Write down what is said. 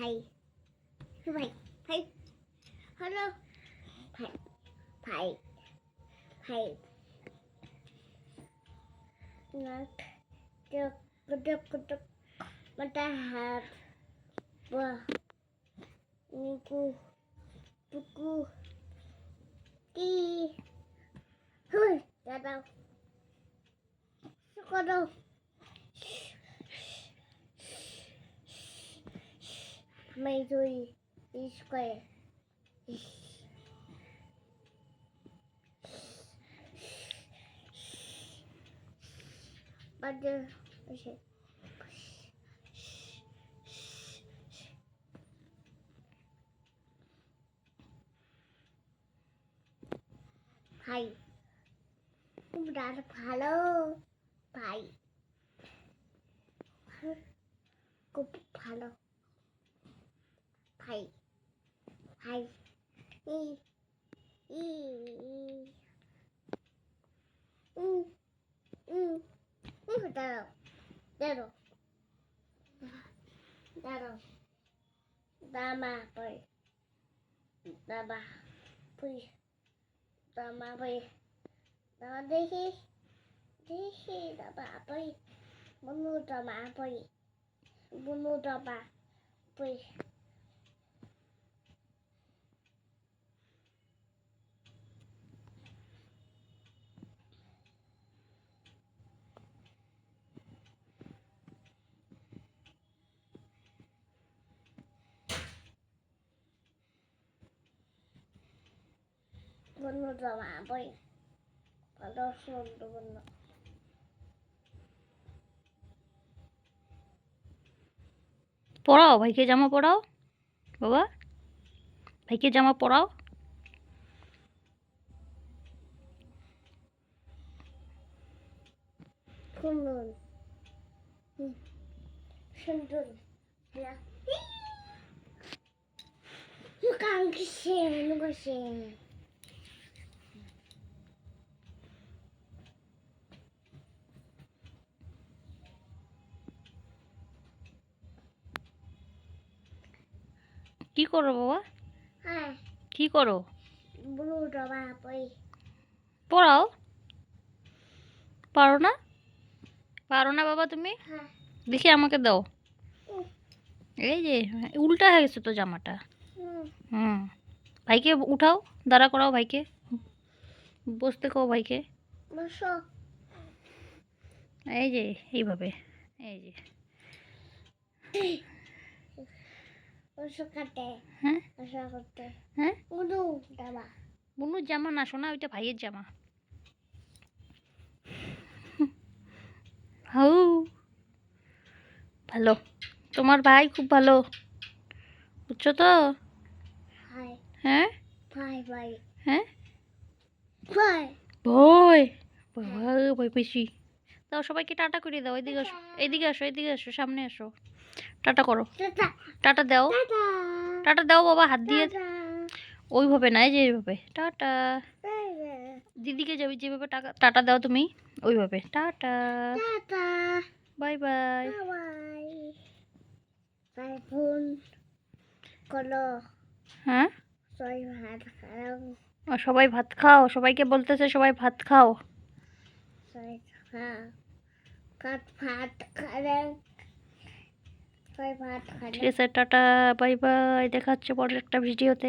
ภัยภัยภัยฮัลโหลภัยภัยภัยนักเด็กเด็กเด็กมันจะหาว่านี่กูปุ๊กูตีเฮ้ยจะเราสกัดเรา đi square. Bắt đầu. ভাই খুব ডাক ভালো ভাই খুব ভালো ভাই ভাই ই ই উ উ উ দাঁড়াও দাঁড়াও দাঁড়াও দামা পই দামা পই দামা পই দামা দেখি দেখি দামা পই বুনু দামা পই বুনু দামা পই বুনু দামা পই ভালো সুন্দর বুনু পরাও ভাইকে জামা পরাও বাবা। ভাইকে জামা পরাও সুন্দর। সুন্দর মুখশে কি করো বাবা? হ্যাঁ। কি করো? পড়াও। পারো না? পারো না বাবা তুমি? হ্যাঁ। দেখি আমাকে দাও। এই যে উল্টা হয়ে গেছে তো জামাটা। হুম, ভাইকে উঠাও দাঁড়া করাও ভাইকে। বসতে কও ভাইকে। এই যে এইভাবে এই যে। হ্যাঁ? হ্যাঁ? বুনুর জামা। না শোনা ওইটা ভাইয়ের জামা। হাউ। ভালো। তোমার ভাই খুব ভালো। বুঝছ তো? হ্যাঁ? হ্যাঁ? ভয় বাবা ভয় পেয়েছি দাও সবাইকে টাটা করে দাও এদিকে আসো এদিকে আসো এদিকে আসো সামনে আসো। টাটা করো। টাটা। দাও। টাটা। দাও বাবা হাত দিয়ে। ওইভাবে না এই যে এইভাবে। টাটা। দিদিকে যাবি যেভাবে টাকা টাটা দাও তুমি ওইভাবে। টাটা। Bye bye. হ্যাঁ? সবাই ভাত খাও। সবাইকে বলতেছে সবাই ভাত খাও। খাও। ঠিক আছে টাটা বাই বাই দেখা হচ্ছে পরের একটা ভিডিওতে।